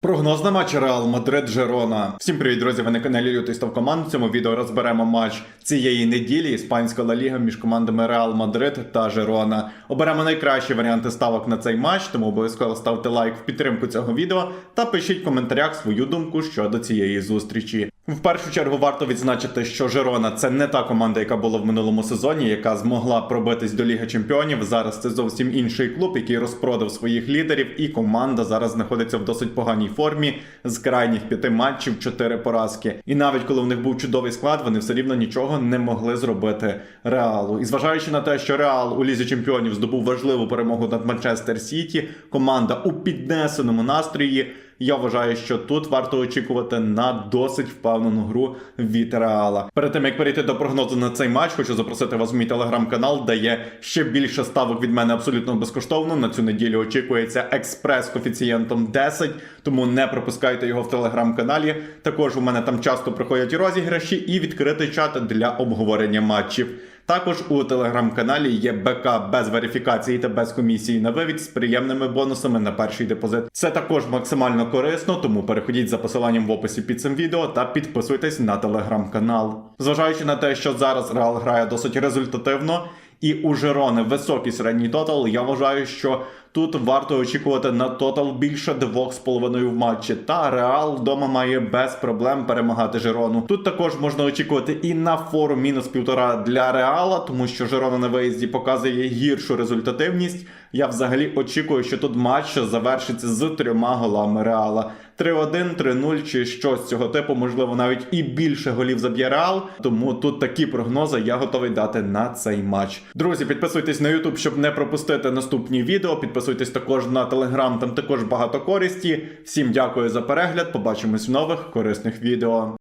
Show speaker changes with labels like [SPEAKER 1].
[SPEAKER 1] Прогноз на матч Реал Мадрид Жерона. Всім привіт, друзі! Ви на каналі Лютий Став Команд. В цьому відео розберемо матч цієї неділі. Іспанська Ла Ліга між командами Реал Мадрид та Жерона. Оберемо найкращі варіанти ставок на цей матч, тому обов'язково ставте лайк в підтримку цього відео та пишіть в коментарях свою думку щодо цієї зустрічі. В першу чергу варто відзначити, що Жерона це не та команда, яка була в минулому сезоні, яка змогла пробитись до Ліги Чемпіонів. Зараз це зовсім інший клуб, який розпродав своїх лідерів, і команда зараз знаходиться в досить поганій формі з крайніх п'яти матчів, чотири поразки. І навіть коли в них був чудовий склад, вони все рівно нічого не могли зробити реалу. І зважаючи на те, що Реал у Лізі Чемпіонів здобув важливу перемогу над Манчестер Сіті, команда у піднесеному настрої. Я вважаю, що тут варто очікувати на досить впевнену гру від Реала. Перед тим як перейти до прогнозу на цей матч, хочу запросити вас в мій телеграм-канал, де є ще більше ставок від мене абсолютно безкоштовно. На цю неділю очікується експрес коефіцієнтом 10, тому не пропускайте його в телеграм-каналі. Також у мене там часто проходять розіграші і відкритий чат для обговорення матчів. Також у телеграм-каналі є БК без верифікації та без комісії на вивід з приємними бонусами на перший депозит. Це також максимально корисно, тому переходіть за посиланням в описі під цим відео та підписуйтесь на телеграм-канал. Зважаючи на те, що зараз Реал грає досить результативно. І у Жерони високий середній тотал. Я вважаю, що тут варто очікувати на тотал більше 2,5 в матчі. Та Реал вдома має без проблем перемагати Жерону. Тут також можна очікувати і на фору мінус півтора для Реала, тому що Жерона на виїзді показує гіршу результативність. Я взагалі очікую, що тут матч завершиться з трьома голами Реала. 3-1, 3-0 чи щось цього типу, можливо, навіть і більше голів заб'є Реал. Тому тут такі прогнози я готовий дати на цей матч. Друзі, підписуйтесь на YouTube, щоб не пропустити наступні відео. Підписуйтесь також на телеграм, там також багато користі. Всім дякую за перегляд. Побачимось в нових корисних відео.